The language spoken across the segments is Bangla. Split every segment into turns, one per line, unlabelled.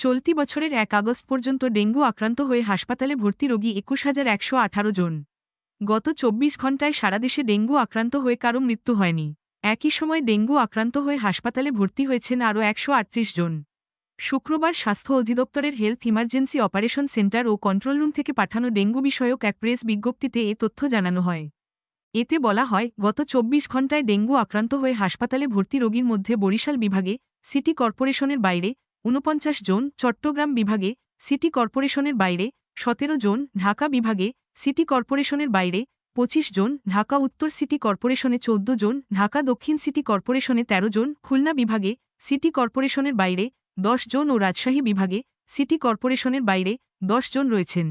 চলতি বছরের এক আগস্ট পর্যন্ত ডেঙ্গু আক্রান্ত হয়ে হাসপাতালে ভর্তি রোগী একুশ হাজার একশো আঠারো জন। গত চব্বিশ ঘণ্টায় সারা দেশে ডেঙ্গু আক্রান্ত হয়ে কারও মৃত্যু হয়নি। একই সময় ডেঙ্গু আক্রান্ত হয়ে হাসপাতালে ভর্তি হয়েছেন আরও একশো আটত্রিশ জন। শুক্রবার স্বাস্থ্য অধিদপ্তরের হেলথ ইমার্জেন্সি অপারেশন সেন্টার ও কন্ট্রোল রুম থেকে পাঠানো ডেঙ্গু বিষয়ক এক প্রেস বিজ্ঞপ্তিতে এ তথ্য জানানো হয়। এতে বলা হয়, গত চব্বিশ ঘণ্টায় ডেঙ্গু আক্রান্ত হয়ে হাসপাতালে ভর্তি রোগীর মধ্যে বরিশাল বিভাগে, সিটি কর্পোরেশনের বাইরে ঊনপঞ্চাশ জন চট্টগ্রাম বিভাগে সিটি কর্পোরেশনের বাইরে, সতেরো জন ঢাকা বিভাগে সিটি কর্পোরেশনের বাইরে, পঁচিশ জন ঢাকা উত্তর সিটি কর্পোরেশনে, চৌদ্দ জন ঢাকা দক্ষিণ সিটি কর্পোরেশনে ১৩ জন খুলনা বিভাগে সিটি কর্পোরেশনের বাইরে, দশ জন ও রাজশাহী বিভাগে সিটি কর্পোরেশনের বাইরে দশ জন রয়েছেন।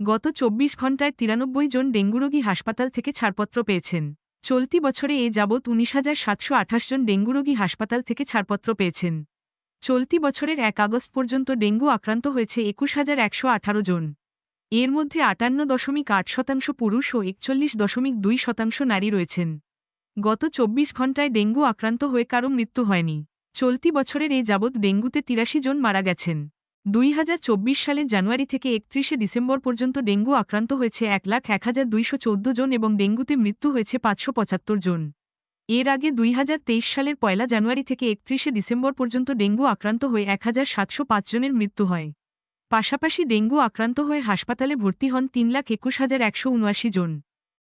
গত চব্বিশ ঘণ্টায় তিরানব্বই জন ডেঙ্গু রোগী হাসপাতাল থেকে ছাড়পত্র পেয়েছেন। চলতি বছরে এ যাবৎ উনিশ হাজার সাতশো আঠাশ জন ডেঙ্গু রোগী হাসপাতাল থেকে ছাড়পত্র পেয়েছেন। চলতি বছরের এক আগস্ট পর্যন্ত ডেঙ্গু আক্রান্ত হয়েছে একুশ হাজার একশো আঠারো জন। এর মধ্যে আটান্ন দশমিক আট শতাংশ পুরুষ ও একচল্লিশ দশমিক দুই শতাংশ নারী রয়েছেন। গত চব্বিশ ঘণ্টায় ডেঙ্গু আক্রান্ত হয়ে কারও মৃত্যু হয়নি। চলতি বছরের এই যাবৎ ডেঙ্গুতে তিরাশি জন মারা গেছেন। দুই হাজার চব্বিশ সালের জানুয়ারি থেকে একত্রিশে ডিসেম্বর পর্যন্ত ডেঙ্গু আক্রান্ত হয়েছে এক লাখ এক হাজার দুইশো চোদ্দ জন এবং ডেঙ্গুতে মৃত্যু হয়েছে পাঁচশো পঁচাত্তর জন। এর আগে দুই হাজার তেইশ সালের পয়লা জানুয়ারি থেকে একত্রিশে ডিসেম্বর পর্যন্ত ডেঙ্গু আক্রান্ত হয়ে এক জনের মৃত্যু হয়। পাশাপাশি ডেঙ্গু আক্রান্ত হয়ে হাসপাতালে ভর্তি হন তিন লাখ একুশ হাজার একশো উনআশি জন।